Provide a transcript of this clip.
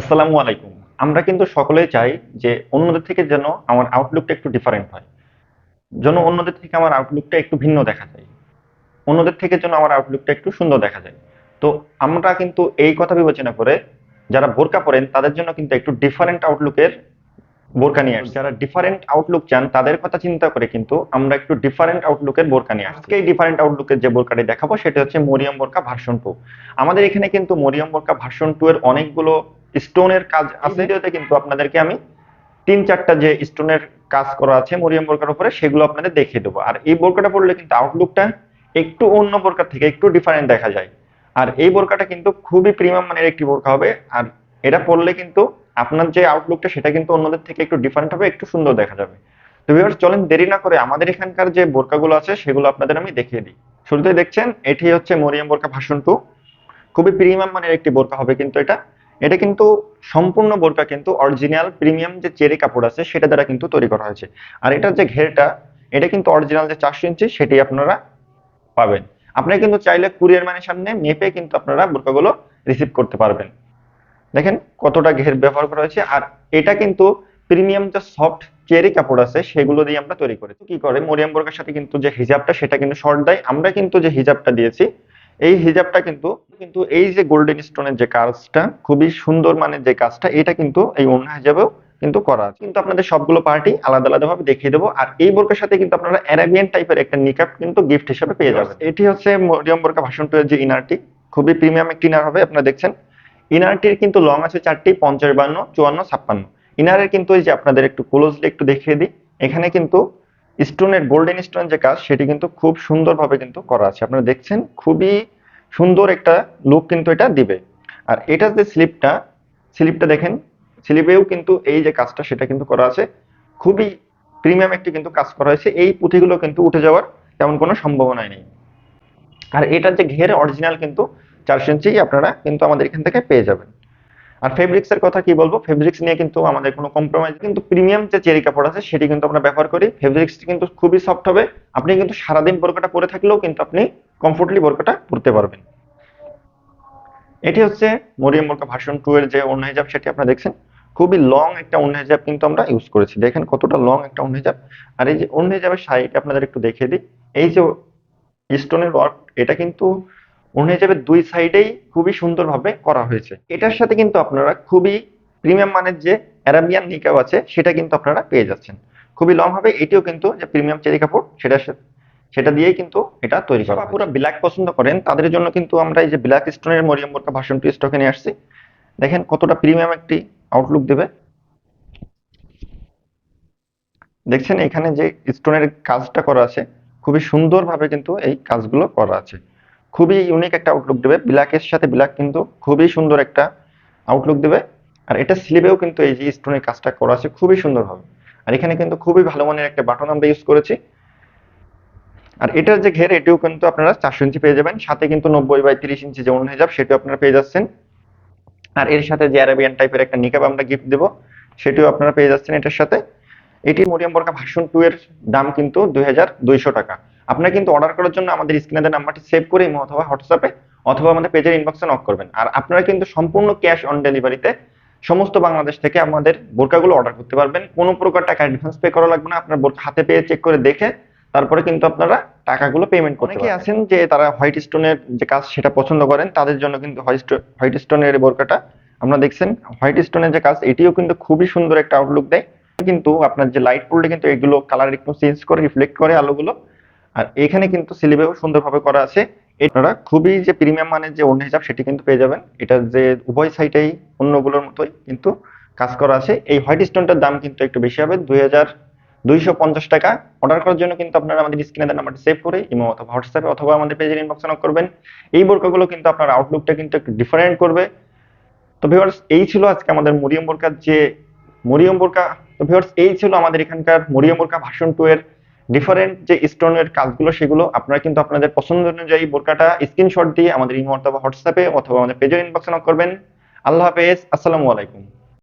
আসসালামু আলাইকুম। আমরা কিন্তু সকলেই চাই যে অন্যদের থেকে যেন আমার আউটলুকটা একটু ডিফারেন্ট হয়। যেন অন্যদের থেকে আমার আউটলুকটা একটু ভিন্ন দেখা যায়। অন্যদের থেকে যেন আমার আউটলুকটা একটু সুন্দর দেখা যায়। তো আমরা কিন্তু এই কথা বিবেচনা করে যারা বোরকা পরেন, তাদের জন্য কিন্তু একটু ডিফারেন্ট আউটলুকের বোরকা নিয়ে আসছি। যারা ডিফারেন্ট আউটলুক চান, তাদের কথা চিন্তা করে কিন্তু আমরা একটু ডিফারেন্ট আউটলুকের বোরকা নিয়ে আসছি। এই ডিফারেন্ট আউটলুকের যে বোরকাটি দেখাবো, সেটা হচ্ছে মরিয়াম বোরকা ভার্সন টু আমাদের এখানে কিন্তু মরিয়াম বোরকা ভার্সন টু এর অনেকগুলো স্টোনের কাজ আছে ভিডিওতে কিন্তু আপনাদেরকে আমি তিন চারটা যে স্টোনের কাজ করা আছে মরিয়াম বোরকার উপরে সেগুলো আপনাদের দেখিয়ে দেবো। আর এই বোরকাটা পড়লে কিন্তু আউটলুকটা একটু অন্য বোরকার থেকে একটু ডিফারেন্ট দেখা যায়। আর এই বোরকাটা কিন্তু খুবই প্রিমিয়াম মানের একটি বোরকা হবে। আর এটা পরলে কিন্তু আপনার যে আউটলুকটা সেটা কিন্তু অন্যদের থেকে একটু ডিফারেন্ট হবে একটু সুন্দর দেখা যাবে। তো ভিউয়ার্স চলেন দেরি না করে আমাদের এখানকার যে বোরকাগুলো আছে সেগুলো আপনাদের আমি দেখিয়ে দিই। শুরুতে দেখছেন এটি হচ্ছে মরিয়াম বোরকা ভাষণ টু খুবই প্রিমিয়াম মানের একটি বোরকা হবে কিন্তু এটা। এটা কিন্তু সম্পূর্ণ বোরকা কিন্তু অরিজিনাল প্রিমিয়াম যে চেরি কাপড় আছে, সেটা দ্বারা কিন্তু তৈরি করা হয়েছে। আর এটার যে ঘেরটা, এটা কিন্তু অরিজিনাল যে চারশো ইঞ্চি সেটি আপনারা পাবেন। আপনারা কিন্তু চাইলে কুরিয়ার মানের সামনে মেপে কিন্তু আপনারা বোরকাগুলো রিসিভ করতে পারবেন। দেখেন কতটা ঘের ব্যবহার করা হয়েছে। আর এটা কিন্তু প্রিমিয়াম যে সফট চেরি কাপড় আছে, সেগুলো দিয়ে আমরা তৈরি করি কি করে? মরিয়াম বোরকার সাথে কিন্তু যে হিজাবটা, সেটা কিন্তু শর্ট দেয়। আমরা কিন্তু যে হিজাবটা দিয়েছি এই হিজাবটা কিন্তু কিন্তু এই যে গোল্ডেন স্টোনের যে কাজটা খুবই সুন্দর মানের যে কাজটা এটা কিন্তু এই অন্য হিজাবেও কিন্তু করা আছে। কিন্তু আপনাদের সবগুলো পার্টি আলাদা আলাদা ভাবে দেখিয়ে দেবো। আর এই বোরকার সাথে কিন্তু আপনারা অ্যারাবিয়ান টাইপের একটা নিকাপ কিন্তু গিফট হিসেবে পেয়ে যাবেন। এটি হচ্ছে মরিয়াম বোরকা ভাষণ টু এর যে ইনারটি খুবই প্রিমিয়াম একটি ইনার হবে আপনারা দেখছেন। ইনারটির কিন্তু লং আছে চারটি পঞ্চাশ বান্ন চুয়ান্ন ছাপ্পান্ন। ইনারের কিন্তু এই যে আপনাদের একটু ক্লোজলি একটু দেখিয়ে দিই। এখানে কিন্তু স্টোনের গোল্ডেন স্টোনের যে কাজ, সেটি কিন্তু খুব সুন্দরভাবে কিন্তু করা আছে। আপনারা দেখছেন, খুবই সুন্দর একটা লুক কিন্তু এটা দিবে। আর এটার যে স্লিপটা স্লিপটা দেখেন স্লিপেও কিন্তু এই যে কাজটা, সেটা কিন্তু করা আছে। খুবই প্রিমিয়াম একটি কিন্তু কাজ করা হয়েছে। এই পুঁথিগুলো কিন্তু উঠে যাওয়ার তেমন কোনো সম্ভাবনাই নেই। আর এটার যে ঘের অরিজিনাল কিন্তু চারশো ইঞ্চি আপনারা কিন্তু আমাদের এখান থেকে পেয়ে যাবেন। আর ফেব্রিক্স এর কথা কি বলব? ফেব্রিক্স নিয়ে কিন্তু আমাদের কোনো কম্প্রোমাইজ কিন্তু প্রিমিয়াম যে চেরি কাপড় আছে, সেটি কিন্তু আমরা ব্যবহার করি। ফেব্রিক্স কিন্তু খুবই সফট হবে। আপনি কিন্তু সারাদিন বোরকাটা পরে থাকলেও কিন্তু আপনি কমফোর্টলি বোরকাটা পরতে পারবেন। এটি হচ্ছে মরিয়াম বোরকা ভার্সন টু এর যে অন্য হিজাব, সেটি আপনারা দেখছেন। খুবই লং একটা অন্য হিজাব কিন্তু আমরা ইউজ করেছি। দেখেন কতটা লং একটা অন্য হিজাব। আর এই যে অন্য হিজাবের সাইড আপনাদের একটু দেখিয়ে দিই। এই যে স্টোনের ওয়ার্ক এটা কিন্তু অন্য হিসাবে দুই সাইডেই খুবই সুন্দরভাবে করা হয়েছে। এটার সাথে কিন্তু আপনারা খুবই প্রিমিয়াম মানের যে অ্যারাবিয়ান নিকাব আছে, সেটা কিন্তু আপনারা পেয়ে যাচ্ছেন। খুবই লং হবে, এটিও কিন্তু যে প্রিমিয়াম চেরি কাপড়, সেটার সাথে সেটা দিয়েই কিন্তু এটা তৈরি করা পুরো ব্ল্যাক পছন্দ করেন, তাদের জন্য কিন্তু আমরা এই যে ব্ল্যাক স্টোনের মরিয়াম বোরকা ভার্সন টু স্টকে নিয়ে আসছি। দেখেন কতটা প্রিমিয়াম একটি আউটলুক দেবে। দেখছেন এখানে যে স্টোনের কাজটা করা আছে, খুবই সুন্দরভাবে কিন্তু এই কাজগুলো করা আছে। খুবই ইউনিক একটা আউটলুক দেবে। ব্ল্যাকের সাথে ব্ল্যাক কিন্তু খুবই সুন্দর একটা আউটলুক দেবে। আর এটা স্লিভেও কিন্তু এই যে স্টোনের কাজটা করা আছে, খুবই সুন্দর হবে। আর এখানে কিন্তু খুবই ভালো মানের একটা বাটন আমরা ইউজ করেছি। আর এটার যে ঘের, এটিও কিন্তু আপনারা চারশো ইঞ্চি পেয়ে যাবেন। সাথে কিন্তু নব্বই বাই তিরিশ ইঞ্চি যেমন হয়ে যাবে সেটিও আপনারা পেয়ে যাচ্ছেন। আর এর সাথে যে অ্যারাবিয়ান টাইপের একটা নিকাব আমরা গিফট দেবো, সেটিও আপনারা পেয়ে যাচ্ছেন এটার সাথে। এটি মরিয়াম বরকা ভার্সন টু এর দাম কিন্তু দুই হাজার দুইশো টাকা। আপনারা কিন্তু অর্ডার করার জন্য আমাদের স্ক্রিনে নাম্বারটি সেভ করে ইমো অথবা হোয়াটসঅ্যাপে অথবা আমাদের পেজের ইনবক্সে নক করবেন। আর আপনারা কিন্তু সম্পূর্ণ ক্যাশ অন ডেলিভারিতে সমস্ত বাংলাদেশ থেকে আমাদের বোরকাগুলো অর্ডার করতে পারবেন। কোনো প্রকার টাকা অ্যাডভান্স পে করা লাগবে না। আপনার বোরকা হাতে পেয়ে চেক করে দেখে তারপরে কিন্তু আপনারা টাকাগুলো পেমেন্ট করতে অনেকেই আছেন যে তারা হোয়াইট স্টোনের যে কাজ সেটা পছন্দ করেন তাদের জন্য কিন্তু হোয়াইট স্টোনের বোরকাটা আপনারা দেখছেন। হোয়াইট স্টোনের যে কাজ এটিও কিন্তু খুবই সুন্দর একটা আউটলুক দেয়। কিন্তু আপনার যে লাইট পড়লে কিন্তু এগুলো কালার একটু চেঞ্জ করে রিফ্লেক্ট করে আলোগুলো আর এখানে কিন্তু সিলিবেও সুন্দরভাবে করা আছে। আপনারা খুবই যে প্রিমিয়াম মানের যে অন্য হিসাব, সেটি কিন্তু পেয়ে যাবেন। এটা যে উভয় সাইটেই অন্যগুলোর মতোই কিন্তু কাজ করা আছে। এই হোয়াইট স্টোনটার দাম কিন্তু একটু বেশি হবে, দুই হাজার দুইশো পঞ্চাশ টাকা। অর্ডার করার জন্য কিন্তু আপনারা আমাদের স্ক্রিনে নাম্বারটি সেভ করে, ইমো অথবা হোয়াটসঅ্যাপে অথবা আমাদের পেজের ইনবক্সে নক করবেন। এই বোরকাগুলো কিন্তু আপনার আউটলুকটা কিন্তু একটু ডিফারেন্ট করবে। তো ভিউয়ার্স এই ছিল আজকে আমাদের মরিয়ম বোরকার যে মরিয়ম বোরকা তো ভিউয়ার্স এই ছিল আমাদের এখানকার মরিয়ম বোরকা ভার্সন টু এর ডিফারেন্ট যে স্টোনের কাজগুলো সেগুলো আপনারা কিন্তু আপনাদের পছন্দ অনুযায়ী বোরকাটা স্ক্রিনশট দিয়ে আমাদের ইমো অথবা হোয়াটসঅ্যাপে অথবা আমাদের পেজের ইনবক্সে নক করবেন। আল্লাহ হাফেজ, আসসালামু আলাইকুম।